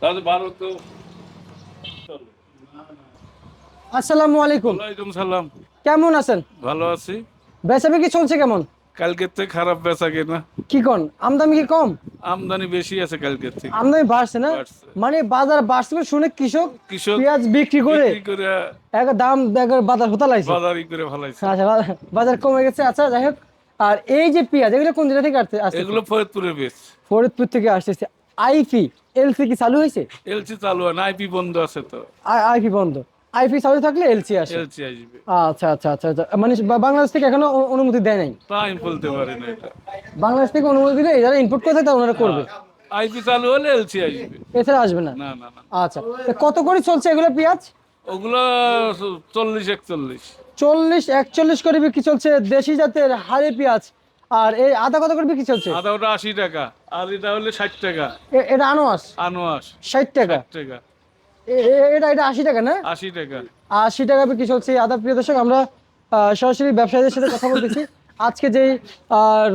তাহলে তো। আসসালামু আলাইকুম। ওয়ালাইকুম সালাম। কেমন আছেন? ভালো আছি। বেচাবে কি চলছে কেমন? কালকের থেকে খারাপ বেচা কেনা। কি কোন? আমদানি কি কম? আমদানি বেশি আছে কালকের থেকে। আমদানি বাড়ছে না? মানে বাজার বাড়ছে বলে শুনে কৃষক কৃষক পেঁয়াজ বিক্রি করে এক দাম বাজার হতা লাগছে। বাজারি করে আচ্ছা বাজার কমে গেছে। আচ্ছা যাই হোক। আর এই যে পেঁয়াজ এগুলো কোন জায়গা থেকে আসছে? এগুলো ফরিদপুরের বেচ ফরিদপুর থেকে আসতেছে আইপি এলসি কি চালু হয়েছে? এলসি চালু হয় না আইপি বন্ধ আছে তো। আইপি বন্ধ। আইপি চালু থাকলে এলসি আসে। এলসি আসবে। আচ্ছা আচ্ছা আচ্ছা আচ্ছা। মানে বাংলাদেশ থেকে এখনও অনুমতি দেয় নাই? তা আমি বলতে পারি না এটা। বাংলাদেশ থেকে অনুমতি দিলে যারা ইনপুট করে থাকে ওনারা করবে। আইপি চালু হলে এলসি আসবে। এছাড়া আসবে না না না। আচ্ছা তো কত করে চলছে এগুলো পেঁয়াজ? ওগুলো চল্লিশ একচল্লিশ। চল্লিশ একচল্লিশ করে বিক্রি চলছে দেশি জাতের হাড়ি পেঁয়াজ। আর এই আদা কত করে বিক্রি চলছে? আদা ওটা আশি টাকা আর এটা হলে ষাট টাকা। এটা আনোয়াস? আনোয়াস। ষাট টাকা? টাকা। এটা এটা আশি টাকা না? আশি টাকা। আশি টাকা বিক্রি চলছে আদা প্রিয় দর্শক আমরা সরাসরি ব্যবসায়ীদের সাথে কথা বলতেছি। আজকে যেই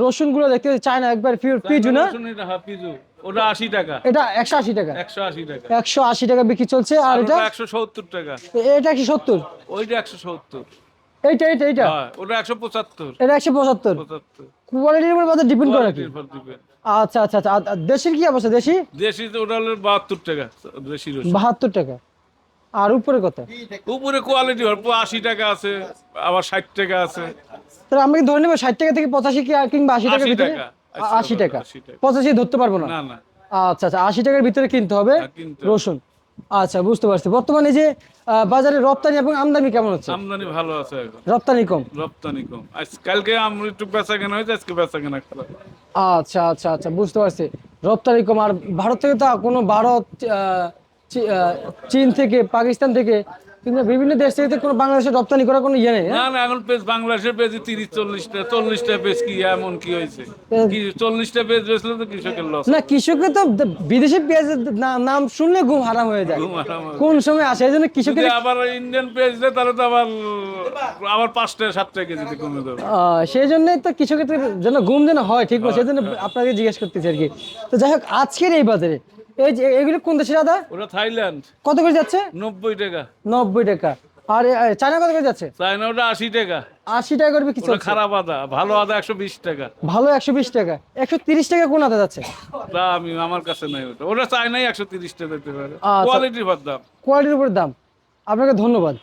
রসুনগুলো দেখতে পাচ্ছি চায়না একবার পিওর পিজু না? হ্যাঁ, পিজু। ওটা আশি টাকা। এটা একশো আশি টাকা। একশো আশি টাকা। একশো আশি টাকা বিক্রি চলছে আর এটা? ওটা একশো সত্তর টাকা। এটা একশো সত্তর? ওইটা একশো সত্তর। এইটা এইটা এইটা। হ্যাঁ ওটা একশো পঁচাত্তর। এটা একশো পঁচাত্তর? পঁচাত্তর। কোয়ালিটির উপর বাজার ডিপেন্ড করে দিবে। আচ্ছা আচ্ছা আচ্ছা। দেশির কি অবস্থা? দেশি? দেশি তো ওটা হলো বাহাত্তর টাকা দেশি রসুন। বাহাত্তর টাকা। আর উপরে কত? উপরে কোয়ালিটি অল্প আশি টাকা আছে আবার ষাট টাকা আছে। তাহলে আমরা কি ধরে নেব ষাট টাকা থেকে পঁচাশি কি কিংবা আশি টাকার 80 ভিতরে? আশি টাকা 80 টাকা। পঁচাশি ধরতে পারব না? না না। আচ্ছা আচ্ছা। আশি টাকার ভিতরে কিনতে হবে হ্যাঁ, কিনতে হবে। রসুন। আচ্ছা বুঝতে পারছি। বর্তমানে যে বাজারে রপ্তানি এবং আমদানি কেমন হচ্ছে? আমদানি ভালো আছে এখন। রপ্তানি কম? রপ্তানি কম। আজকালকে আমরা একটু বেচা কেনা হয়েছে আজকে বেচা কেনা খারাপ। আচ্ছা আচ্ছা আচ্ছা বুঝতে পারছি। রপ্তানি কম। আর ভারত থেকে তো কোনো ভারত আহ, চীন থেকে পাকিস্তান থেকে কিংবা বিভিন্ন দেশ থেকে কোনো বাংলাদেশে রপ্তানি করার কোনো ইয়ে নেই হ্যাঁ? না না এখন পেজ বাংলাদেশের পেজ তিরিশ চল্লিশটা চল্লিশটা পেজ কি এমন কি হয়েছে? চল্লিশটা পেজ বেচলে তো কৃষকের লস না কৃষকের তো বিদেশি না- নাম শুনলে ঘুম হারাম হয়ে যায়। কোন সময় আসে? এই জন্য কৃষকের আবার ইন্ডিয়ান পেজ দেয় তাহলে তো আবার আবার পাঁচটা সাতটা কেজিতে কমে যাবে। সেই জন্যই তো কৃষকের যেন ঘুম যেন হয় ঠিক আছে সেই জন্য আপনাকে জিজ্ঞেস করতেছি আর কি। তো যাই হোক আজকের এই বাজারে এই যে এগুলো কোন দেশে আদা? ওটা থাইল্যান্ড। কত করে যাচ্ছে? নব্বই টাকা। নব্বই টাকা। আর চায়না কত করে যাচ্ছে? চায়না ওটা আশি টাকা। আশি টাকা করবে কিছু ওটা খারাপ আদা। ভালো আদা একশো বিশ টাকা। ভালো একশো বিশ টাকা। একশো তিরিশ টাকা কোন আদা যাচ্ছে? তা আমি আমার কাছে নাই ওটা। ওটা চায়নাই একশো তিরিশ টাকা দিতে পারে। আচ্ছা। কোয়ালিটির দাম। কোয়ালিটির উপর দাম। আপনাকে ধন্যবাদ।